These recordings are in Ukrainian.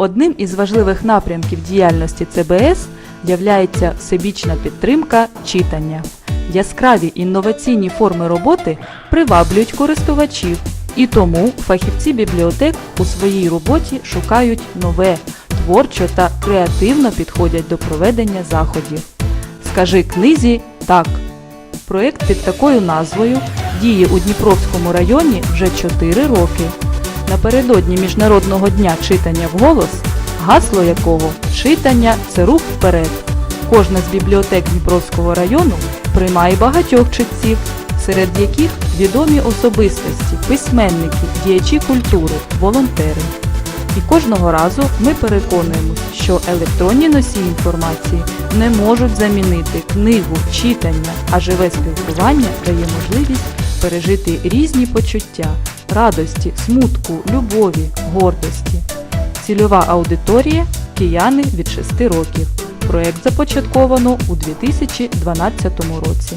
Одним із важливих напрямків діяльності ЦБС являється всебічна підтримка читання. Яскраві інноваційні форми роботи приваблюють користувачів, і тому фахівці бібліотек у своїй роботі шукають нове, творчо та креативно підходять до проведення заходів. Скажи книзі так. Проєкт під такою назвою діє у Дніпровському районі вже 4 роки. Напередодні Міжнародного дня читання вголос, гасло якого читання це рух вперед. Кожна з бібліотек Дніпровського району приймає багатьох читців, серед яких відомі особистості, письменники, діячі культури, волонтери. І кожного разу ми переконуємось, що електронні носії інформації не можуть замінити книгу, читання, а живе спілкування дає можливість пережити різні почуття радості, смутку, любові, гордості. Цільова аудиторія кияни від 6 років. Проект започатковано у 2012 році.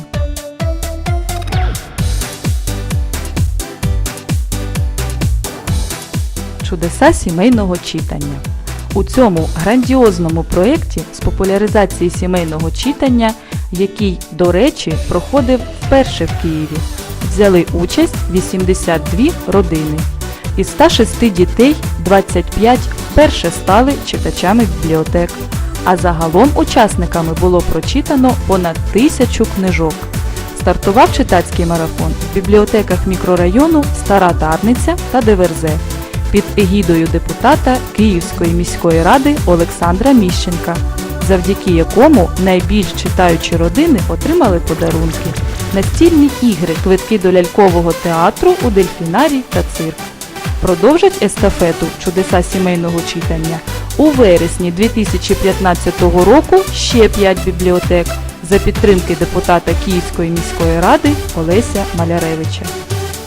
Чудеса сімейного читання. У цьому грандіозному проєкті з популяризації сімейного читання, який, до речі, проходив вперше в Києві, взяли участь 82 родини. Із 106 дітей 25 вперше стали читачами бібліотек, а загалом учасниками було прочитано понад тисячу книжок. Стартував читацький марафон в бібліотеках мікрорайону Стара Дарниця та Деверзе під егідою депутата Київської міської ради Олександра Міщенка, завдяки якому найбільш читаючі родини отримали подарунки, настільні ігри, квитки до лялькового театру у дельфінарій та цирк. Продовжать естафету чудеса сімейного читання у вересні 2015 року ще 5 бібліотек за підтримки депутата Київської міської ради Олеся Маляревича.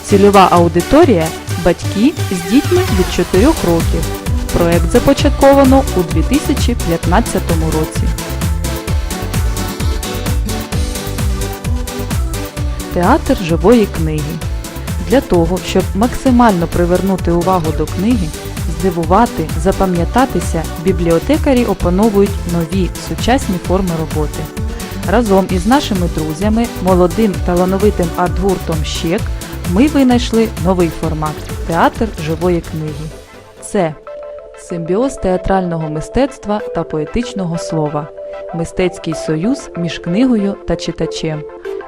Цільова аудиторія батьки з дітьми від 4 років. Проект започатковано у 2015 році. Театр живої книги. Для того, щоб максимально привернути увагу до книги, здивувати, запам'ятатися, бібліотекарі опановують нові сучасні форми роботи. Разом із нашими друзями, молодим талановитим арт-гуртом «Щек» ми винайшли новий формат театр живої книги. Це симбіоз театрального мистецтва та поетичного слова, мистецький союз між книгою та читачем,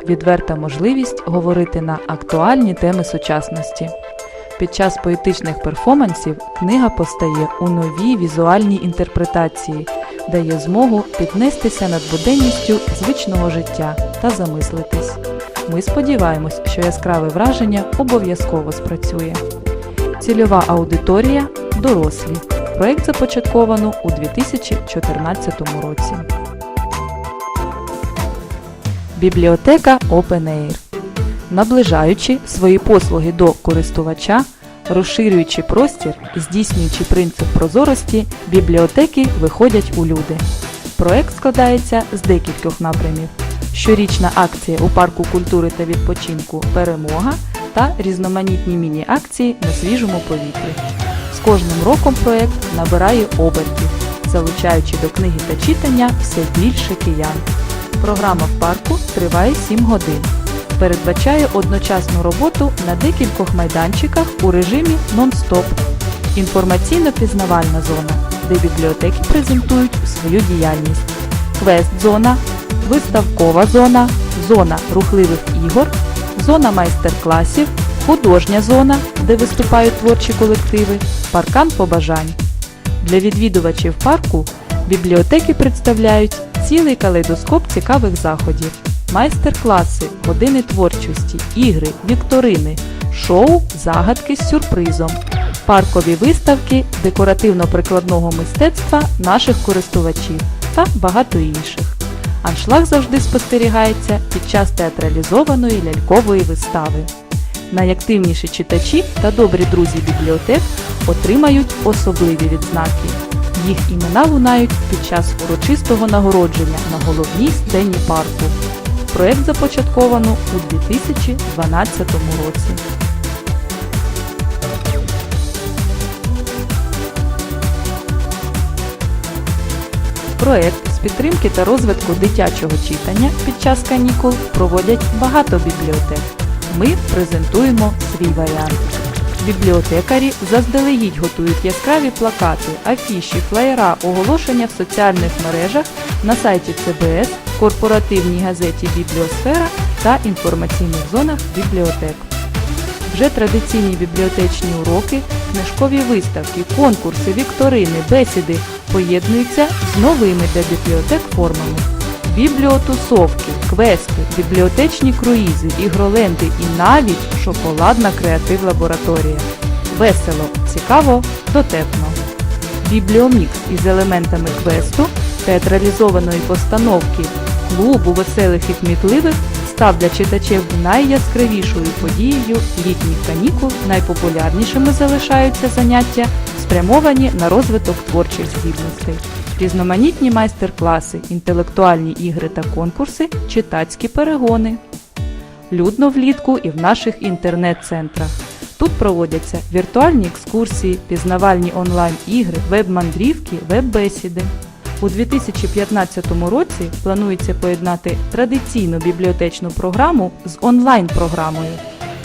відверта можливість говорити на актуальні теми сучасності. Під час поетичних перформансів книга постає у новій візуальній інтерпретації, дає змогу піднестися над буденністю звичного життя та замислитись. Ми сподіваємось, що яскраве враження обов'язково спрацює. Цільова аудиторія дорослі. Проект започатковано у 2014 році. Бібліотека Open Air. Наближаючи свої послуги до користувача, розширюючи простір і здійснюючи принцип прозорості, бібліотеки виходять у люди. Проект складається з декількох напрямів. Щорічна акція у парку культури та відпочинку Перемога та різноманітні міні-акції на свіжому повітрі. З кожним роком проект набирає обертів, залучаючи до книги та читання все більше киян. Програма в парку триває 7 годин. Передбачає одночасну роботу на декількох майданчиках у режимі нон-стоп. Інформаційно-пізнавальна зона, де бібліотеки презентують свою діяльність. Квест-зона, виставкова зона, зона рухливих ігор, зона майстер-класів, художня зона, де виступають творчі колективи, паркан побажань. Для відвідувачів парку бібліотеки представляють цілий калейдоскоп цікавих заходів, майстер-класи, години творчості, ігри, вікторини, шоу, загадки з сюрпризом, паркові виставки декоративно-прикладного мистецтва наших користувачів та багато інших. Аншлаг завжди спостерігається під час театралізованої лялькової вистави. Найактивніші читачі та добрі друзі бібліотек отримають особливі відзнаки. Їх імена лунають під час урочистого нагородження на головній сцені парку. Проект започатковано у 2012 році. Проект з підтримки та розвитку дитячого читання під час канікул проводять багато бібліотек. Ми презентуємо свій варіант. Бібліотекарі заздалегідь готують яскраві плакати, афіші, флеєра, оголошення в соціальних мережах на сайті ЦБС, корпоративній газеті Бібліосфера та інформаційних зонах бібліотек. Вже традиційні бібліотечні уроки, книжкові виставки, конкурси, вікторини, бесіди поєднуються з новими для бібліотек формами. Бібліотусовки, квести, бібліотечні круїзи, ігроленди і навіть шоколадна креатив-лабораторія. Весело, цікаво, дотепно. Бібліомікс із елементами квесту, театралізованої постановки, клубу веселих і кмітливих став для читачів найяскравішою подією літніх канікул. Найпопулярнішими залишаються заняття, спрямовані на розвиток творчих здібностей. Різноманітні майстер-класи, інтелектуальні ігри та конкурси, читацькі перегони. Людно влітку і в наших інтернет-центрах. Тут проводяться віртуальні екскурсії, пізнавальні онлайн-ігри, веб-мандрівки, веб-бесіди. У 2015 році планується поєднати традиційну бібліотечну програму з онлайн-програмою.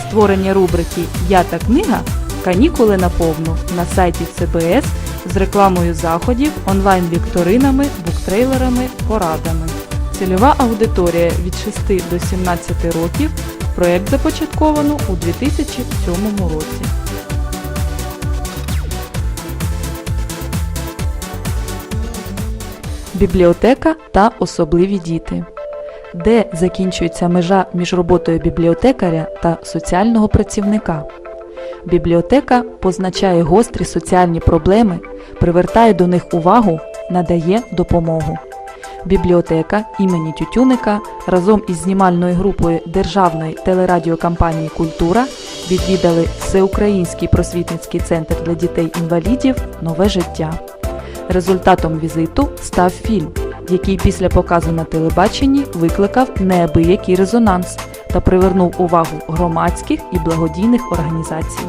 Створення рубрики Я та книга канікули наповну на сайті ЦБС з рекламою заходів, онлайн-вікторинами, буктрейлерами, порадами. Цільова аудиторія від 6 до 17 років. Проект започатковано у 2007 році. Бібліотека та особливі діти. Де закінчується межа між роботою бібліотекаря та соціального працівника? Бібліотека позначає гострі соціальні проблеми, привертає до них увагу, надає допомогу. Бібліотека імені Тютюника разом із знімальною групою Державної телерадіокампанії Культура відвідали Всеукраїнський просвітницький центр для дітей-інвалідів Нове життя. Результатом візиту став фільм, який після показу на телебаченні викликав неабиякий резонанс та привернув увагу громадських і благодійних організацій.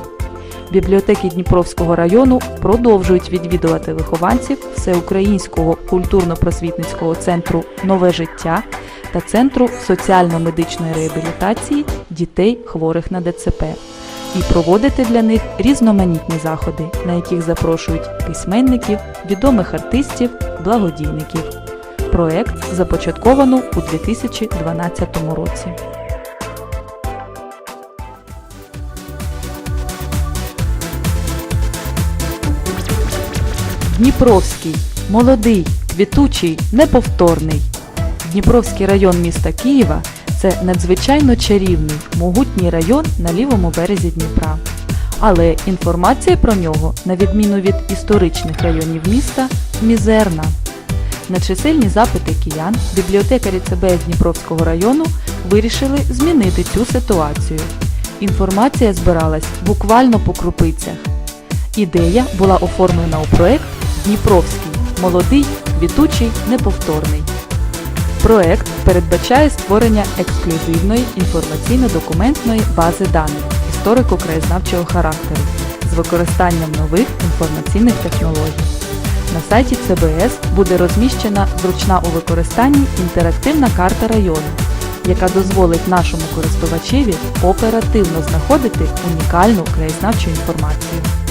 Бібліотеки Дніпровського району продовжують відвідувати вихованців Всеукраїнського культурно-просвітницького центру Нове життя та Центру соціально-медичної реабілітації дітей хворих на ДЦП і проводити для них різноманітні заходи, на яких запрошують письменників, відомих артистів, благодійників. Проект започатковано у 2012 році. Дніпровський молодий, квітучий, неповторний. Дніпровський район міста Києва це надзвичайно чарівний, могутній район на лівому березі Дніпра. Але інформація про нього, на відміну від історичних районів міста, мізерна. На чисельні запити киян бібліотекарі ЦБС Дніпровського району вирішили змінити цю ситуацію. Інформація збиралась буквально по крупицях. Ідея була оформлена у проект Дніпровський молодий, квітучий, неповторний. Проект передбачає створення ексклюзивної інформаційно-документної бази даних історико-краєзнавчого характеру з використанням нових інформаційних технологій. На сайті ЦБС буде розміщена зручна у використанні інтерактивна карта району, яка дозволить нашому користувачеві оперативно знаходити унікальну краєзнавчу інформацію.